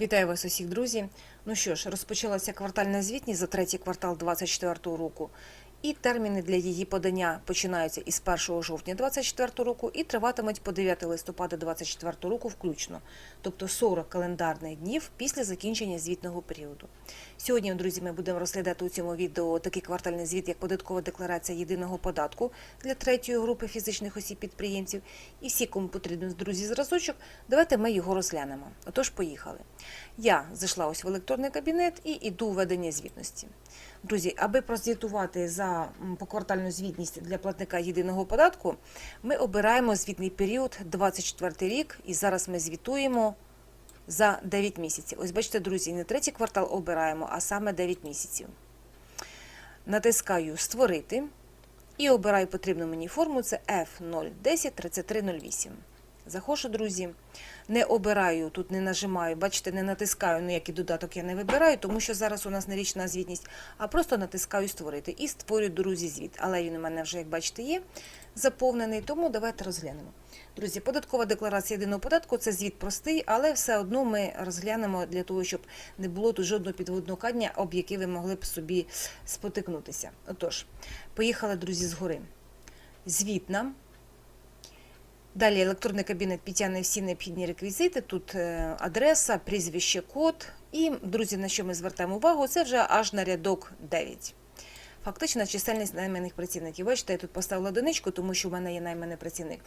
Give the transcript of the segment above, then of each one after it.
Вітаю вас усіх, друзі. Ну що ж, розпочалася квартальна звітність за третій квартал 2024 року. І терміни для її подання починаються із 1 жовтня 2024 року і триватимуть по 9 листопада 2024 року включно, тобто 40 календарних днів після закінчення звітного періоду. Сьогодні, друзі, ми будемо розглядати у цьому відео такий квартальний звіт, як податкова декларація єдиного податку для третьої групи фізичних осіб-підприємців. І всі, кому потрібен друзі зразочок, давайте ми його розглянемо. Отож, поїхали. Я зайшла ось в електронний кабінет і йду у ведення звітності. Друзі, аби прозвітувати за поквартальну звітність для платника єдиного податку, ми обираємо звітний період 24 рік, і зараз ми звітуємо за 9 місяців. Ось бачите, друзі, не третій квартал обираємо, а саме 9 місяців. Натискаю Створити і обираю потрібну мені форму. Це F010 3308. Заходжу, друзі. Не обираю, тут не нажимаю, бачите, не натискаю ніякий додаток я не вибираю, тому що зараз у нас не річна звітність, а просто натискаю створити і створюю, друзі, звіт. Але він у мене вже, як бачите, є заповнений, тому давайте розглянемо. Друзі, податкова декларація єдиного податку це звіт простий, але все одно ми розглянемо для того, щоб не було тут жодного підводного камня, об який ви могли б собі спотикнутися. Отож, поїхали, друзі, згори. Звіт нам. Далі електронний кабінет підтягне всі необхідні реквізити. Тут е, адреса, прізвище, код. І, друзі, на що ми звертаємо увагу, це вже аж на рядок 9. Фактична чисельність найманих працівників. Бачите, я тут поставила одиничку, тому що в мене є найманий працівник.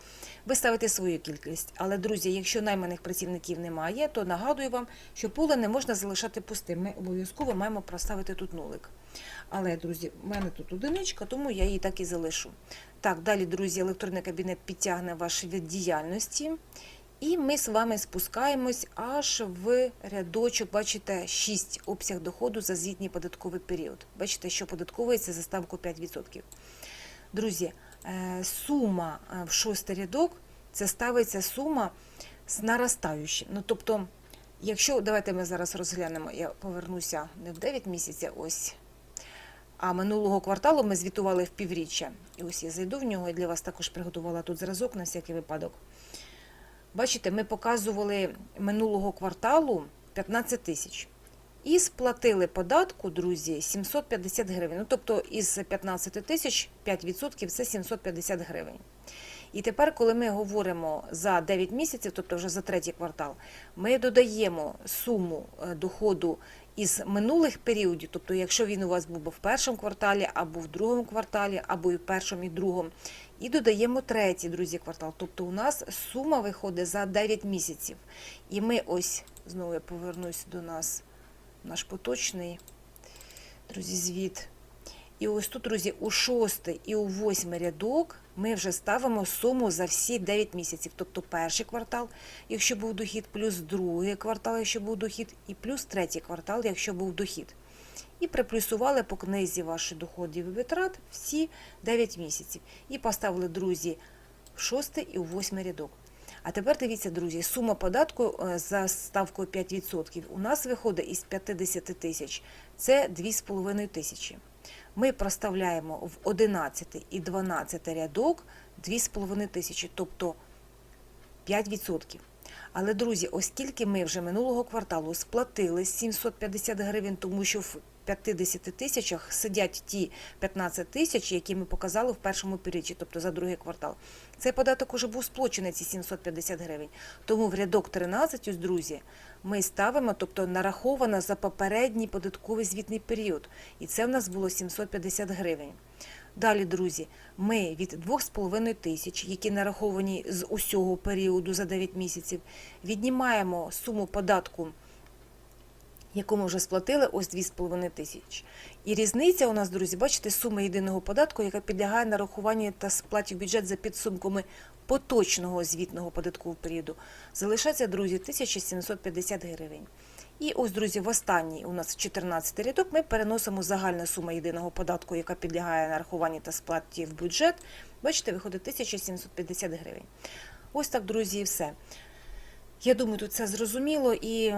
Ви ставите свою кількість. Але, друзі, якщо найманих працівників немає, то нагадую вам, що поле не можна залишати пустим. Ми обов'язково маємо проставити тут нулик. Але, друзі, в мене тут одиничка, тому я її так і залишу. Так, далі, друзі, електронний кабінет підтягне ваш від діяльності. І ми з вами спускаємось аж в рядочок, бачите, 6 обсяг доходу за звітній податковий період. Бачите, що податковується за ставку 5%. Друзі, е, сума е, в шостий рядок це ставиться сума з наростаючим. Ну, тобто, якщо давайте ми зараз розглянемо, я повернуся не в 9 місяців, ось. А минулого кварталу ми звітували в півріччя. І ось я зайду в нього і для вас також приготувала тут зразок на всякий випадок. Бачите, ми показували минулого кварталу 15 тисяч. І сплатили податку, друзі, 750 гривень. Ну, тобто із 15 тисяч 5% це 750 гривень. І тепер, коли ми говоримо за 9 місяців, тобто вже за третій квартал, ми додаємо суму е, доходу із минулих періодів, тобто, якщо він у вас був в першому кварталі, або в другому кварталі, або і в першому, і другому, і додаємо третій, друзі, квартал. Тобто у нас сума виходить за 9 місяців. І ми ось, знову я повернусь до нас, наш поточний, друзі, звіт. І ось тут, друзі, у шостий і у восьмий рядок ми вже ставимо суму за всі 9 місяців. Тобто перший квартал, якщо був дохід, плюс другий квартал, якщо був дохід, і плюс третій квартал, якщо був дохід. І приплюсували по книзі ваших доходів і витрат всі 9 місяців. І поставили, друзі, в шостий і у восьмий рядок. А тепер дивіться, друзі, сума податку е, за ставкою 5% у нас виходить із 50 тисяч. Це 2,5 тисячі. Ми проставляємо в 11 і 12 рядок 2,5 тисячі, тобто 5%. Але, друзі, оскільки ми вже минулого кварталу сплатили 750 гривень, тому що в 50 тисячах сидять ті 15 тисяч, які ми показали в першому періоді, тобто за другий квартал. Цей податок уже був сплочений, ці 750 гривень. Тому в рядок 13, ось, друзі, ми ставимо, тобто нараховано за попередній податковий звітний період. І це в нас було 750 гривень. Далі, друзі, ми від 2,5 тисяч, які нараховані з усього періоду за 9 місяців, віднімаємо суму податку, яку ми вже сплатили, ось 2,5 тисяч. І різниця у нас, друзі, бачите, сума єдиного податку, яка підлягає нарахуванню та сплаті в бюджет за підсумками поточного звітного податкового періоду, залишається, друзі, 1750 гривень. І ось, друзі, в останній у нас 14 рядок ми переносимо загальну суму єдиного податку, яка підлягає нарахуванню та сплаті в бюджет. Бачите, виходить 1750 гривень. Ось так, друзі, і все. Я думаю, тут все зрозуміло і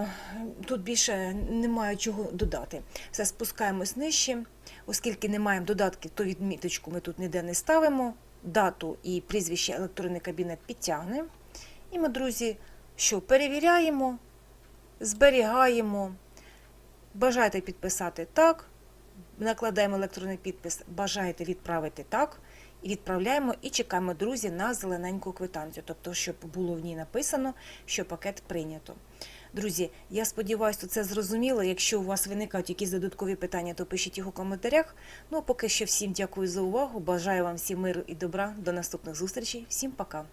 тут більше немає чого додати. Все спускаємось нижче, оскільки не маємо додатків, то відміточку ми тут ніде не ставимо. Дату і прізвище електронний кабінет підтягне. І ми, друзі, що перевіряємо, зберігаємо. Бажаєте підписати так, накладаємо електронний підпис, бажаєте відправити так, і відправляємо і чекаємо, друзі, на зелененьку квитанцію, тобто, щоб було в ній написано, що пакет прийнято. Друзі, я сподіваюся, це зрозуміло. Якщо у вас виникають якісь додаткові питання, то пишіть їх у коментарях. Ну а поки що всім дякую за увагу. Бажаю вам всім миру і добра. До наступних зустрічей. Всім пока.